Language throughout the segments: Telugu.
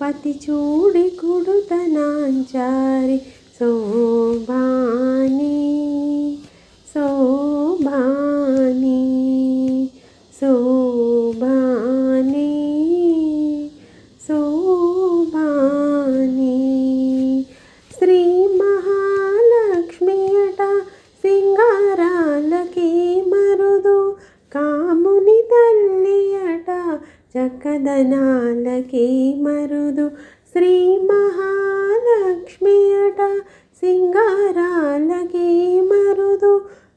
పతి చూడి కొడుతనాంచారి శోభాని చక్కదనాలకి మరుదు శ్రీ మహాలక్ష్మి అట సింగారాలకి మరుదు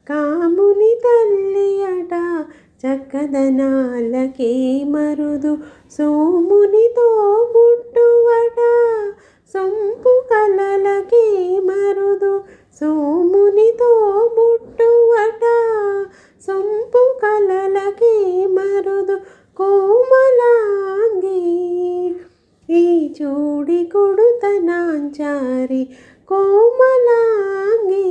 కాముని తల్లి అట చక్కదనాలకి మరుదు సోమునితో పుట్టువట సొంపు కలలకి మరుదు సోమునితో పుట్టువట సొంపు కలలకి మరుదు కోమలాంగి ఈ చూడి కొడుతనాంచారి కోమలాంగి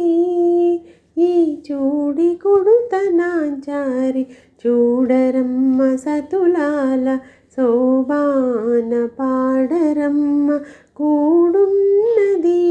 ఈ చూడి కొడుతనాంచారి చూడరమ్మ సతులాల శోభాన పాడరమ్మ కూడున్నది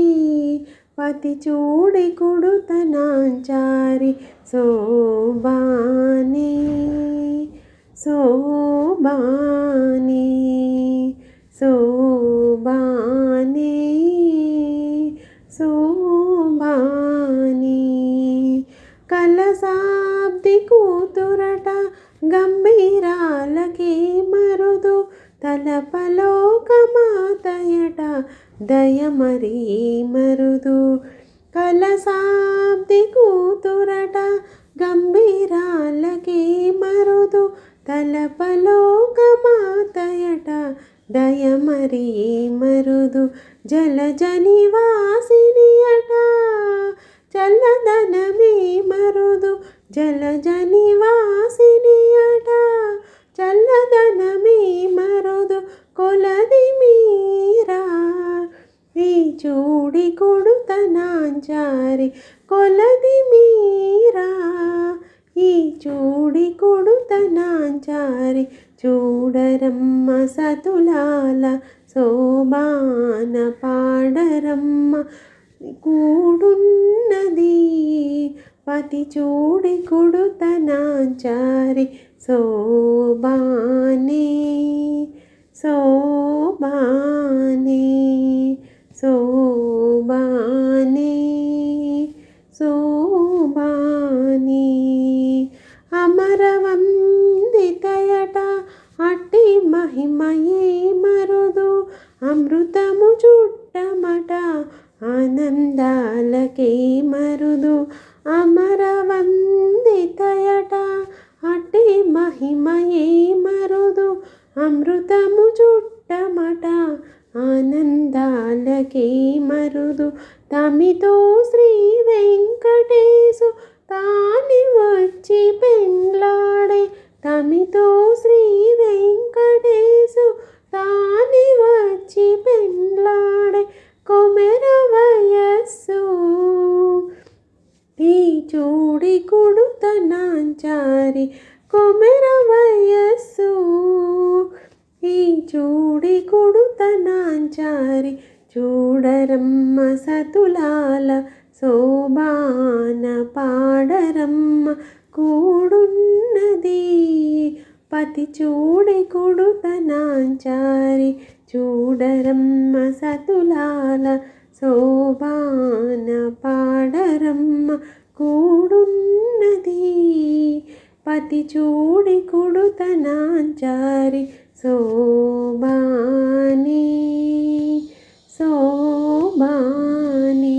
గంభీరాలకి మరుదు తలపలోకమాతయట దయమరీ మరుదు కలసాబ్ది కూతురట గంభీరాలకి మరుదు తలపలోకమాతయట దయమరీ మరుదు జలజనివాసిని అట చల్లదనమే మరుదు జలజనివాసిని చల్లదనమే మరుదు కొలది మీరా. ఈ చూడి కొడుతనాంచారి కొలది మీరా. ఈ చూడి కొడుతనాంచారి చూడరమ్మ సతులాల శోభాన పాడరమ్మ. కూడున్నది పతి చూడి కొడుతనాంచారి శోభాని శోభాని శోభాని శోభాని అమరవందితయట అట్టి మహిమయే మరుదు అమృతము చుట్టమట ఆనందాలకే మరుదు. అమరవందితయట అట్టి మహిమయే మరుదు అమృతము చుట్టమట. ఆనందాలకే మరుదు తమితో శ్రీ వెంకటేశు తానివ వచ్చి పెండ్లాడే తమితో శ్రీ వెంకటేశు తాని వచ్చి పెండ్లాడే కొమెర వయస్సు ఈ చూడి జారి కొమెర వయస్సు. ఈ చూడి కొడుతనాంచారి చూడరమ్మ సతులాల శోభాన పాడరమ్మ కూడున్నది. పతి చూడి కొడుతనాంచారి చూడరమ్మ సతులాల శోభాన పాడరమ్మ కూడున్నది. పతి చూడి కుడుతనాంచారి శోభాని. శోభాని.